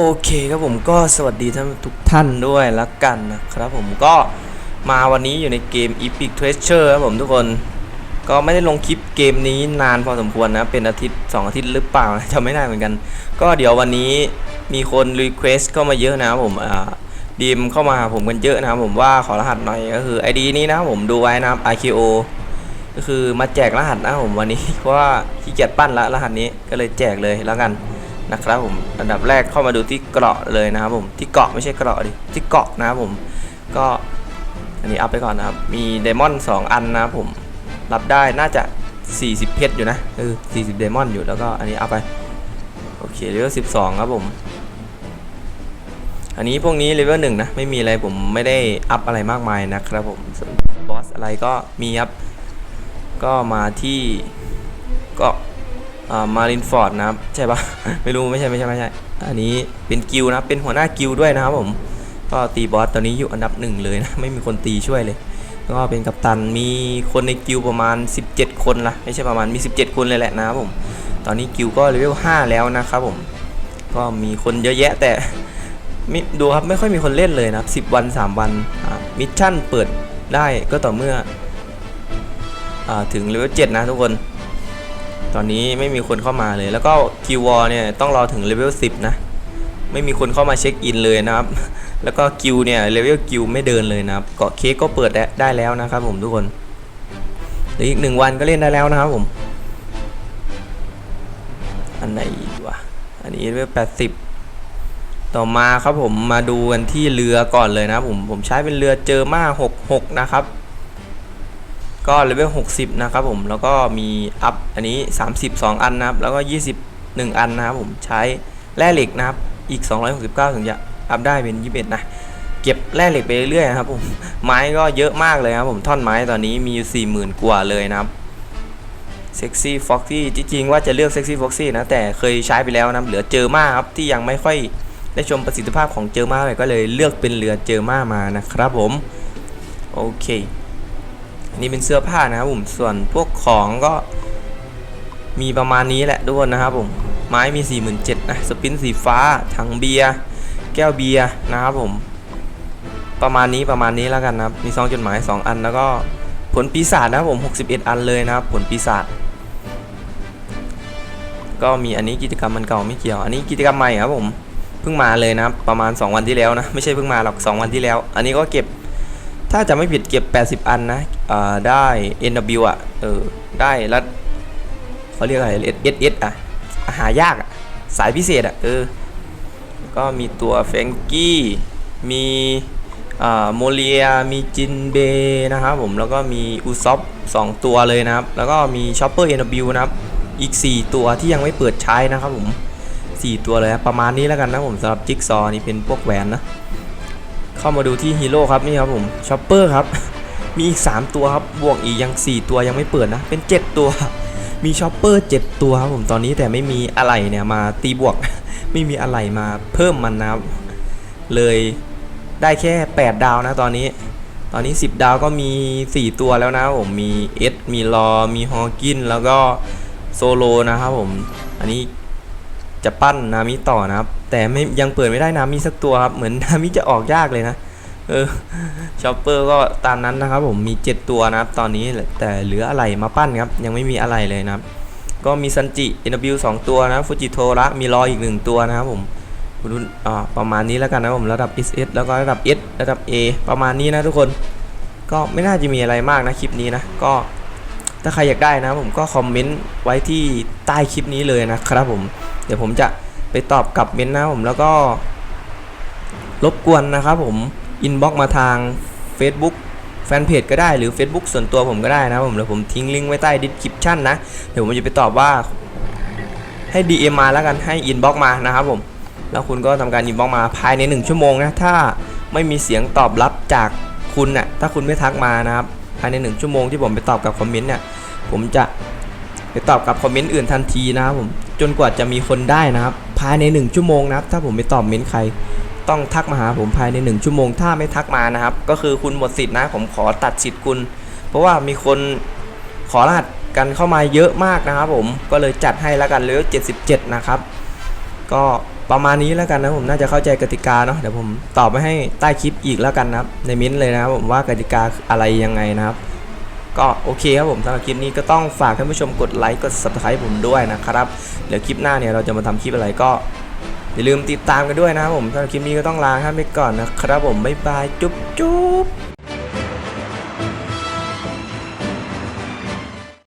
โอเคครับผมก็สวัสดีท่านทุกท่านด้วยละกันนะครับผมก็มาวันนี้อยู่ในเกม Epic Treasure ครับผมทุกคนก็ไม่ได้ลงคลิปเกมนี้นานพอสมควรนะ เป็นอาทิตย์ 2 อาทิตย์หรือเปล่านะจำไม่ได้เหมือนกัน ก็เดี๋ยววันนี้มีคนรีเควสเข้ามาเยอะนะครับผมอ่าดีมเข้ามาผมกันเยอะนะครับผมว่าขอรหัสหน่อยก็คือ ID นี้นะครับผมดูไว้นะครับ IKO ก็คือมาแจกรหัสนะครับผมวันนี้เพราะว่าขี้เกียจปั้นละรหัสนี้ก็เลยแจกเลยแล้วกัน นะครับผมอันดับแรกเข้ามาดูที่เกราะเลยนะครับผมที่เกาะไม่ใช่เกราะดิที่เกาะนะครับผมก็อันนี้อัพไปก่อนนะครับ มีเดมอน2อันนะครับผมรับได้น่าจะ 40 เพชรอยู่นะเออ40 เดมอนอยู่แล้วก็อันนี้อัพไปโอเคเลเวล12 ครับผม อันนี้พวกนี้เลเวลหนึ่งนะไม่มีอะไรผมไม่ได้อัพอะไรมากมายนะครับผมบอสอะไรก็มีครับก็มาที่ก็ มารินฟอร์ดนะครับ ใช่ปะไม่รู้ไม่ใช่ไม่ใช่ไม่ใช่ อันนี้เป็นกิลนะเป็นหัวหน้ากิลด้วยนะครับผม ก็ตีบอสตอนนี้อยู่อันดับหนึ่งเลยนะ ไม่มีคนตีช่วยเลย ก็เป็นกัปตันมีคนในกิลประมาณ 17 คนละไม่ใช่ประมาณมี 17 คนเลยแหละนะครับผม ตอนนี้กิลก็เลเวล5แล้วนะครับผม ก็มีคนเยอะแยะแต่มิดูครับไม่ค่อยมีคนเล่นเลยนะครับ10 วัน 3 วันมิชชั่นเปิดได้ก็ต่อเมื่ออถึงเลเวล7นะทุกคน ตอนนี้ไม่มีคนเข้ามาเลย แล้วก็คิววอเนี่ยต้องรอถึงเลเวล10 นะ ไม่มีคนเข้ามาเช็คอินเลยนะครับ แล้วก็คิวเนี่ยเลเวลคิวไม่เดินเลยนะครับ เกาะเค้กก็เปิดได้ได้แล้วนะครับผมทุกคนหลืออีกหนึ่งวันก็เล่นได้แล้วนะครับผม อันไหนวะ อันนี้เลเวล80ต่อมาครับผมมาดูกันที่เรือก่อนเลยนะผม ผมใช้เป็นเรือเจอมา66นะครับ ก็เลเวล60 นะครับผม แล้วก็มีอัพอันนี้ 32 อันนะครับ แล้วก็ 21 อันนะครับผมใช้แร่เหล็กนะครับ อีก 269 ถึงจะอัพได้เป็น 21 นะ เก็บแร่เหล็กไปเรื่อยๆนะครับผม ไม้ก็เยอะมากเลยครับผมท่อนไม้ตอนนี้มีอยู่ 40,000 กว่าเลยนะครับเซ็กซี่ฟ็อกซี่จริงๆว่าจะเลือกเซ็กซี่ฟ็อกซี่นะ แต่เคยใช้ไปแล้วนะ เหลือเจอมาครับ ที่ยังไม่ค่อยได้ชมประสิทธิภาพของเจอมาเลยก็เลยเลือกเป็นเรือเจอมามานะครับผม โอเค นนี้เป็นเสื้อผ้านะครับผมส่วนพวกของก็มีประมาณนี้แหละทุกคนนะครับผมไม้มี 47,000นะสปินสีฟ้าถังเบียร์แก้วเบียร์นะครับผม ประมาณนี้ประมาณนี้แล้วกันนะครับมีซองจดหมาย 2 อันแล้วก็ผลปีศาจนะครับผม 61 อันเลยนะครับ ผลปีศาจก็มีอันนี้กิจกรรมมันเก่าไม่เกี่ยว อันนี้กิจกรรมใหม่ครับผมเพิ่งมาเลยนะครับประมาณ 2 วันที่แล้วนะไม่ใช่เพิ่งมาหรอก2วันที่แล้ว อันนี้ก็เก็บ ถ้าจะไม่ผิดเก็บ 80 อันนะอ่าได้ NW อะเออได้แล้วเขาเรียกอะไร SS อะหายากอะสายพิเศษอะเออก็มีตัวแฟรงกี้มีอ่าโมเลียมีจินเบนะครับผมแล้วก็มีอุซอฟ2ตัวเลยนะครับ แล้วก็มีชอปเปอร์ NW นะครับ อีก 4 ตัวที่ยังไม่เปิดใช้นะครับผม 4 ตัวเลยประมาณนี้แล้วกันนะผมสำหรับจิ๊กซอนี่เป็นพวกแหวนนะ เข้ามาดูที่ฮีโร่ครับนี่ครับผมชอปเปอร์ครับ มีอีก 3 ตัวครับ บวกอีกยัง 4 ตัวยังไม่เปิดนะ เป็น 7 ตัว มีชอปเปอร์7ตัวครับผมตอนนี้แต่ไม่มีอะไรเนี่ยมาตีบวก ไม่มีอะไรมาเพิ่มมันนะครับ เลยได้แค่ 8 ดาวนะตอนนี้ ตอนนี้ 10 ดาวก็มี 4 ตัวแล้วนะผมมีเอสมีลอมีฮอกินแล้วก็โซโลนะครับผม อันนี้ จะปั้นนามิต่อนะครับ แต่ไม่ยังเปิดไม่ได้นามิสักตัวครับ เหมือนนามิจะออกยากเลยนะ เออชอปเปอร์ก็ตามนั้นนะครับ ผมมี 7 ตัวนะครับ ตอนนี้แต่เหลืออะไรมาปั้นครับ ยังไม่มีอะไรเลยนะครับ ก็มีซันจิ NW 2ตัวนะฟูจิโทระมีรออีก1ตัวนะครับผมรุ่นอ่าประมาณนี้แล้วกันนะผมระดับ SS แล้วก็ระดับ S ระดับ A ประมาณนี้นะทุกคน ก็ไม่น่าจะมีอะไรมากนะคลิปนี้นะก็ถ้าใครอยากได้นะผมก็คอมเมนต์ไว้ที่ใต้คลิปนี้เลยนะครับผม เดี๋ยวผมจะไปตอบกลับเมนต์นะผมแล้วก็ รบกวนนะครับผมอินบ็อกมาทาง Facebook แฟนเพจก็ได้หรือ Facebook ส่วนตัวผมก็ได้นะผมเดี๋ยวผมทิ้งลิงก์ไว้ใต้ดีสคริปชันนะ เดี๋ยวผมจะไปตอบว่าให้ DM มาแล้วกันให้อินบ็อกมานะครับผม แล้วคุณก็ทำการอินบ็อกมาภายใน 1 ชั่วโมงนะถ้าไม่มีเสียงตอบรับจากคุณน่ะถ้าคุณไม่ทักมานะครับภายใน 1 ชั่วโมงที่ผมไปตอบกับคอมเมนต์เนี่ยผมจะไปตอบกับคอมเมนต์อื่นทันทีนะครับผม จนกว่าจะมีคนได้นะครับ ภายใน 1 ชั่วโมงนะครับ ถ้าผมไปตอบเมนใคร ต้องทักมาหาผมภายใน 1 ชั่วโมง ถ้าไม่ทักมานะครับ ก็คือคุณหมดสิทธิ์นะ ผมขอตัดสิทธิ์คุณ เพราะว่ามีคนขอรหัสกันเข้ามาเยอะมากนะครับ ผมก็เลยจัดให้แล้วกันเลเวล77 นะครับ ก็ประมาณนี้แล้วกันนะผมน่าจะเข้าใจกติกาเนาะเดี๋ยวผมตอบไปให้ใต้คลิปอีกแล้วกันนะครับในมิ้นเลยนะครับผมว่ากติกาอะไรยังไงนะครับ ก็โอเคครับผมสำหรับคลิปนี้ก็ต้องฝากท่านผู้ชมกดไลค์กด subscribe ผมด้วยนะครับเดี๋ยวคลิปหน้าเนี่ยเราจะมาทำคลิปอะไรก็อย่าลืมติดตามกันด้วยนะครับผมสำหรับคลิปนี้ก็ต้องลาครับไปก่อนนะครับผมบ๊ายบายจุ๊บจุ๊บ